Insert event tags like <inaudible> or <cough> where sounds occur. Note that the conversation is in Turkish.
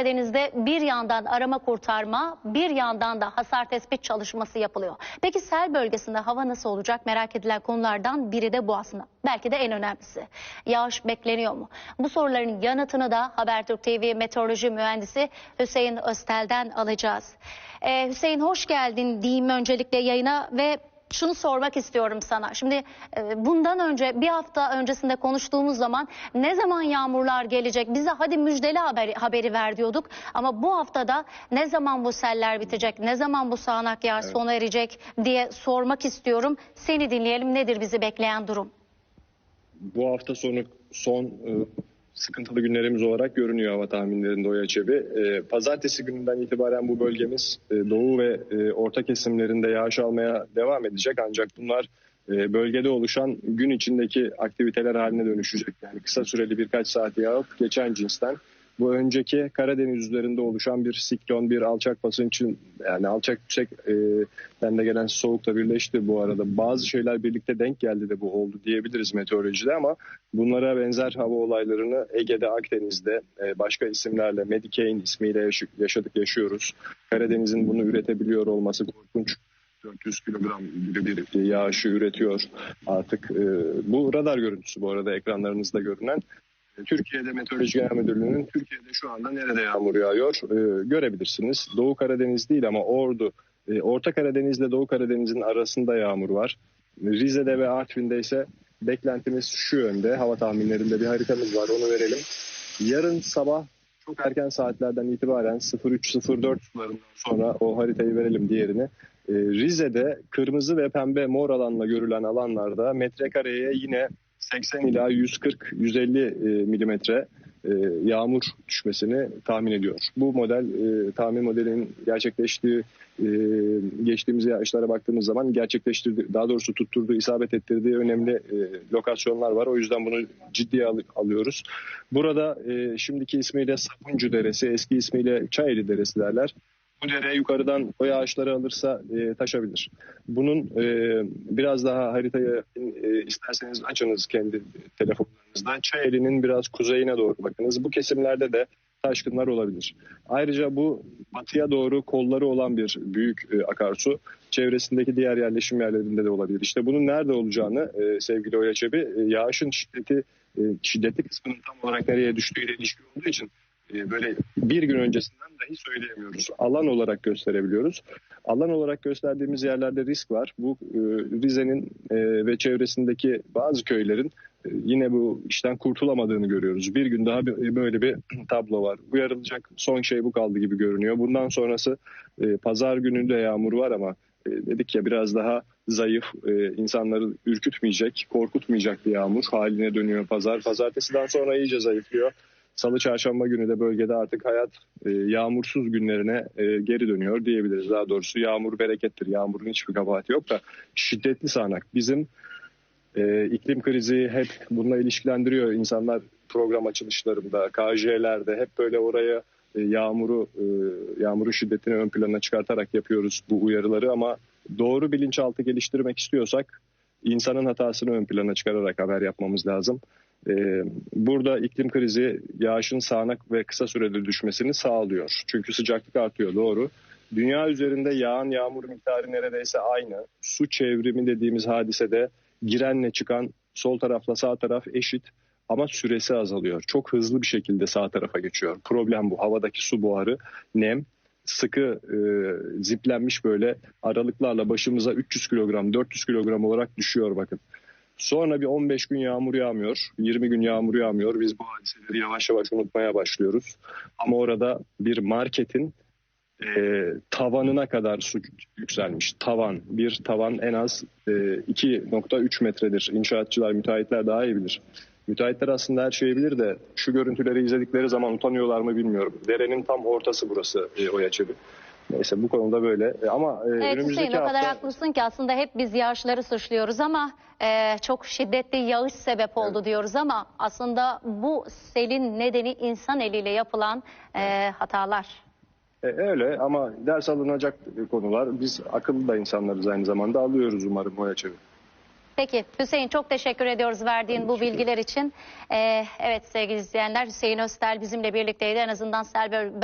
Karadeniz'de bir yandan arama kurtarma, bir yandan da hasar tespit çalışması yapılıyor. Peki sel bölgesinde hava nasıl olacak merak edilen konulardan biri de bu aslında. Belki de en önemlisi. Yağış bekleniyor mu? Bu soruların yanıtını da Habertürk TV meteoroloji mühendisi Hüseyin Öztel'den alacağız. Ee, Hüseyin hoş geldin diyeyim öncelikle yayına ve şunu sormak istiyorum sana. Şimdi e, bundan önce bir hafta öncesinde konuştuğumuz zaman ne zaman yağmurlar gelecek bize hadi müjdeli haberi, haberi ver diyorduk. Ama bu haftada ne zaman bu seller bitecek ne zaman bu sağanak yağış sona erecek diye sormak istiyorum. Seni dinleyelim nedir bizi bekleyen durum? Bu hafta sonu son e, sıkıntılı günlerimiz olarak görünüyor hava tahminlerinde Oya Çebi. E, pazartesi gününden itibaren bu bölgemiz e, doğu ve e, orta kesimlerinde yağış almaya devam edecek. Ancak bunlar e, bölgede oluşan gün içindeki aktiviteler haline dönüşecek. Yani kısa süreli birkaç saat yağıp geçen cinsten. Bu önceki Karadeniz üzerinde oluşan bir siklon, bir alçak basınçın yani alçak yüksek e, de gelen soğukla birleşti bu arada. Bazı şeyler birlikte denk geldi de bu oldu diyebiliriz meteorolojide ama bunlara benzer hava olaylarını Ege'de, Akdeniz'de e, başka isimlerle Medicaid ismiyle yaş- yaşadık, yaşıyoruz. Karadeniz'in bunu üretebiliyor olması korkunç. 400 kilogram gibi bir yağışı üretiyor artık. E, bu radar görüntüsü bu arada ekranlarınızda görünen. Türkiye'de Meteoroloji Genel Müdürlüğü'nün Türkiye'de şu anda nerede yağmur yağıyor e, görebilirsiniz. Doğu Karadeniz değil ama Ordu, e, Orta Karadeniz ile Doğu Karadeniz'in arasında yağmur var. Rize'de ve Artvin'de ise beklentimiz şu yönde. Hava tahminlerinde bir haritamız var onu verelim. Yarın sabah çok erken saatlerden itibaren 03-04 sularından sonra o haritayı verelim diğerini. E, Rize'de kırmızı ve pembe mor alanla görülen alanlarda metrekareye yine 80 ila 140-150 e, milimetre e, yağmur düşmesini tahmin ediyor. Bu model e, tahmin modelinin gerçekleştiği geçtiğimiz yağışlara baktığımız zaman gerçekleştirdiği daha doğrusu tutturduğu isabet ettirdiği önemli lokasyonlar var. O yüzden bunu ciddiye al- alıyoruz. Burada şimdiki ismiyle Sapuncu Deresi, eski ismiyle Çayeli Deresi derler. Bu dere yukarıdan o yağışları alırsa e, taşabilir. Bunun e, biraz daha haritayı e, isterseniz açınız kendi telefonlarınızda. Çayeli'nin biraz kuzeyine doğru bakınız. Bu kesimlerde de taşkınlar olabilir. Ayrıca bu batıya doğru kolları olan bir büyük e, akarsu çevresindeki diğer yerleşim yerlerinde de olabilir. İşte bunun nerede olacağını e, sevgili Oya Çebi e, yağışın şiddeti e, şiddetli kısmının tam olarak nereye düştüğüyle ilişkili olduğu için böyle bir gün öncesinden dahi söyleyemiyoruz. Alan olarak gösterebiliyoruz. Alan olarak gösterdiğimiz yerlerde risk var. Bu e, Rize'nin e, ve çevresindeki bazı köylerin e, yine bu işten kurtulamadığını görüyoruz. Bir gün daha böyle bir <clears throat> tablo var. Uyarılacak son şey bu kaldı gibi görünüyor. Bundan sonrası pazar gününde yağmur var ama dedik ya biraz daha zayıf, insanları ürkütmeyecek, korkutmayacak bir yağmur haline dönüyor pazar. Pazartesiden sonra iyice zayıflıyor. Salı çarşamba günü de bölgede artık hayat e, yağmursuz günlerine e, geri dönüyor diyebiliriz. Daha doğrusu yağmur berekettir. Yağmurun hiçbir kabahati yok da şiddetli sağanak. Bizim e, iklim krizi hep bununla ilişkilendiriyor insanlar program açılışlarında, KJ'lerde hep böyle oraya e, yağmuru e, yağmurun şiddetini ön plana çıkartarak yapıyoruz bu uyarıları ama doğru bilinçaltı geliştirmek istiyorsak insanın hatasını ön plana çıkararak haber yapmamız lazım. Ee, burada iklim krizi yağışın sağanak ve kısa sürede düşmesini sağlıyor. Çünkü sıcaklık artıyor doğru. Dünya üzerinde yağan yağmur miktarı neredeyse aynı. Su çevrimi dediğimiz hadisede girenle çıkan sol tarafla sağ taraf eşit ama süresi azalıyor. Çok hızlı bir şekilde sağ tarafa geçiyor. Problem bu. Havadaki su buharı, nem sıkı e, ziplenmiş böyle aralıklarla başımıza 300 kilogram 400 kilogram olarak düşüyor bakın. Sonra bir 15 gün yağmur yağmıyor, 20 gün yağmur yağmıyor. Biz bu hadiseleri yavaş yavaş unutmaya başlıyoruz. Ama orada bir marketin e, tavanına kadar su yükselmiş. Tavan, bir tavan en az e, 2.3 metredir. İnşaatçılar, müteahhitler daha iyi bilir. Müteahhitler aslında her şeyi bilir de şu görüntüleri izledikleri zaman utanıyorlar mı bilmiyorum. Derenin tam ortası burası e, Oya Çebi. Neyse bu konuda böyle. E, ama e, Evet Hüseyin önümüzdeki o kadar haklısın ki aslında hep biz yağışları suçluyoruz ama e, çok şiddetli yağış sebep oldu diyoruz ama aslında bu selin nedeni insan eliyle yapılan e, hatalar. E, öyle ama ders alınacak konular. Biz akıllı da insanlarız aynı zamanda. Alıyoruz umarım Oya Çebi. Peki Hüseyin çok teşekkür ediyoruz verdiğin bu bilgiler için. Ee, evet sevgili izleyenler Hüseyin Öztel bizimle birlikteydi. En azından sel böl-